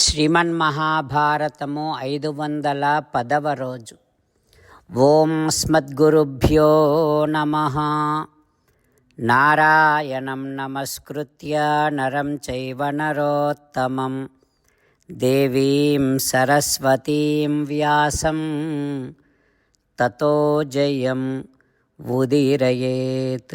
శ్రీమన్మహాభారతము ఐదు వందల పదవ రోజు. ఓం స్మద్గురుభ్యో నమ. నారాయణం నమస్కృత్య నరం చైవ నరోత్తమం. దేవీం సరస్వతీం వ్యాసం. తతో జయం ఉదీరయేత్.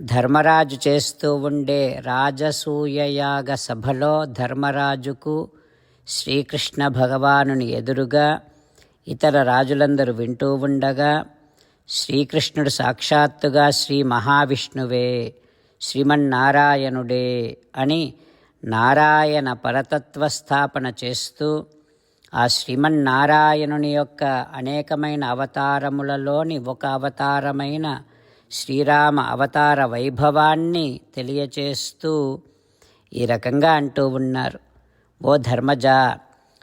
ధర్మరాజు చేస్తూ ఉండే రాజసూయయాగ సభలో ధర్మరాజుకు శ్రీకృష్ణ భగవానుని ఎదురుగా ఇతర రాజులందరూ వింటూ ఉండగా శ్రీకృష్ణుడు సాక్షాత్తుగా శ్రీ మహావిష్ణువే శ్రీమన్నారాయణుడే అని నారాయణ పరతత్వ స్థాపన చేస్తూ ఆ శ్రీమన్నారాయణుని యొక్క అనేకమైన అవతారములలోని ఒక అవతారమైన శ్రీరామ అవతార వైభవాన్ని తెలియచేస్తూ ఈ రకంగా అంటూ ఉన్నారు. ఓ ధర్మజ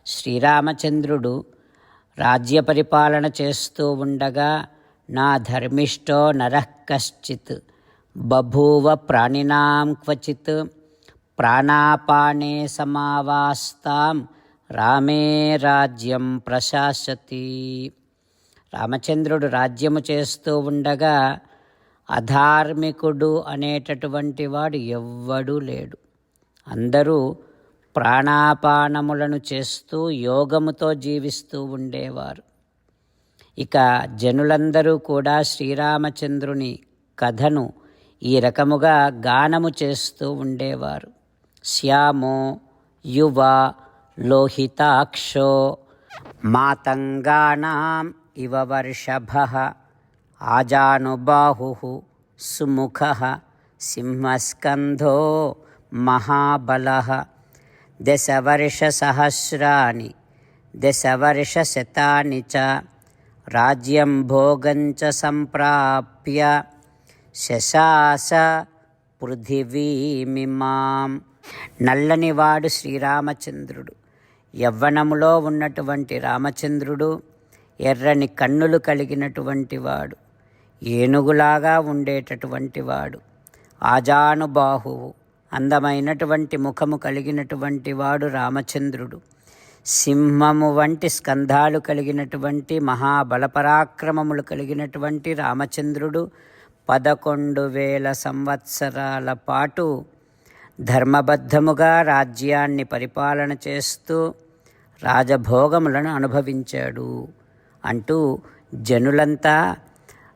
శ్రీరామచంద్రుడు రాజ్య పరిపాలన చేస్తూ ఉండగా నా ధర్మిష్టో నరః కశ్చిత్ బభూవ ప్రాణినాం క్వచిత్ ప్రాణాపానే సమావాస్తాం రామే రాజ్యం ప్రశాసతి. రామచంద్రుడు రాజ్యము చేస్తూ ఉండగా అధార్మికుడు అనేటటువంటి వాడు ఎవ్వడూ లేడు. అందరూ ప్రాణాపానములను చేస్తూ యోగముతో జీవిస్తూ ఉండేవారు. ఇక జనులందరూ కూడా శ్రీరామచంద్రుని కథను ఈ రకముగా గానము చేస్తూ ఉండేవారు. శ్యామో యువ లోహితాక్షో మాతంగానాం ఇవ వర్షభ ఆజానుబాహు సుముఖ సింహస్కంధో మహాబల దశవర్షసహస్రాని దశవర్షశతాని చ రాజ్యం భోగంచ సంప్రాప్య శశాస పృథివీమిమాం నల్లనివాడు శ్రీరామచంద్రుడు. యవ్వనములో ఉన్నటువంటి రామచంద్రుడు ఎర్రని కన్నులు కలిగినటువంటి వాడు. ఏనుగులాగా ఉండేటటువంటి వాడు ఆజానుబాహువు అందమైనటువంటి ముఖము కలిగినటువంటి వాడు రామచంద్రుడు. సింహము వంటి స్కంధాలు కలిగినటువంటి మహాబలపరాక్రమములు కలిగినటువంటి రామచంద్రుడు పదకొండు వేల సంవత్సరాల పాటు ధర్మబద్ధముగా రాజ్యాన్ని పరిపాలన చేస్తూ రాజభోగములను అనుభవించాడు. అంటూ జనులంతా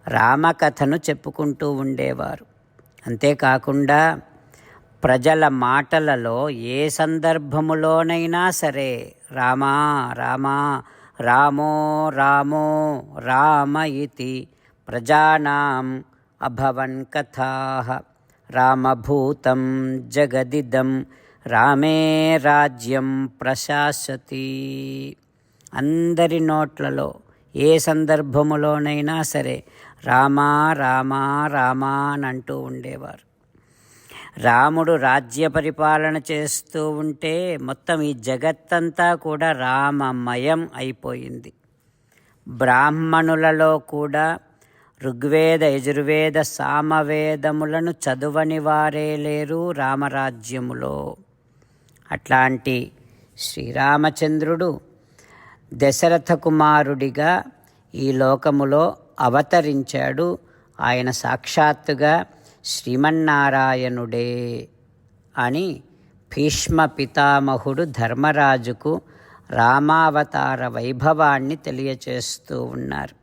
రామకథను చెప్పుకుంటూ ఉండేవారు. అంతేకాకుండా ప్రజల మాటలలో ఏ సందర్భములోనైనా సరే రామా రామా రామో రామో రామ ఇతి ప్రజానాం అభవన్ కథా. రామభూతం జగదిదం రామే రాజ్యం ప్రశాసతి. అందరి నోట్లలో ఏ సందర్భములోనైనా సరే రామా రామా రామా అని అంటూ ఉండేవారు. రాముడు రాజ్య పరిపాలన చేస్తూ ఉంటే మొత్తం ఈ జగత్తంతా కూడా రామమయం అయిపోయింది. బ్రాహ్మణులలో కూడా ఋగ్వేద యజుర్వేద సామవేదములను చదువని వారే లేరు రామరాజ్యములో. అట్లాంటి శ్రీరామచంద్రుడు దశరథ కుమారుడిగా ఈ లోకములో అవతరించాడు. ఆయన సాక్షాత్తుగా శ్రీమన్నారాయణుడే అని భీష్మ పితామహుడు ధర్మరాజుకు రామావతార వైభవాన్ని తెలియచేస్తూ ఉన్నారు.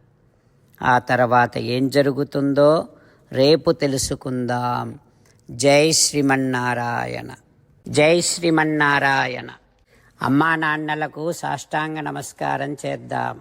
ఆ తర్వాత ఏం జరుగుతుందో రేపు తెలుసుకుందాం. జై శ్రీమన్నారాయణ. జై శ్రీమన్నారాయణ. అమ్మా నాన్నలకు సాష్టాంగ నమస్కారం చేద్దాం.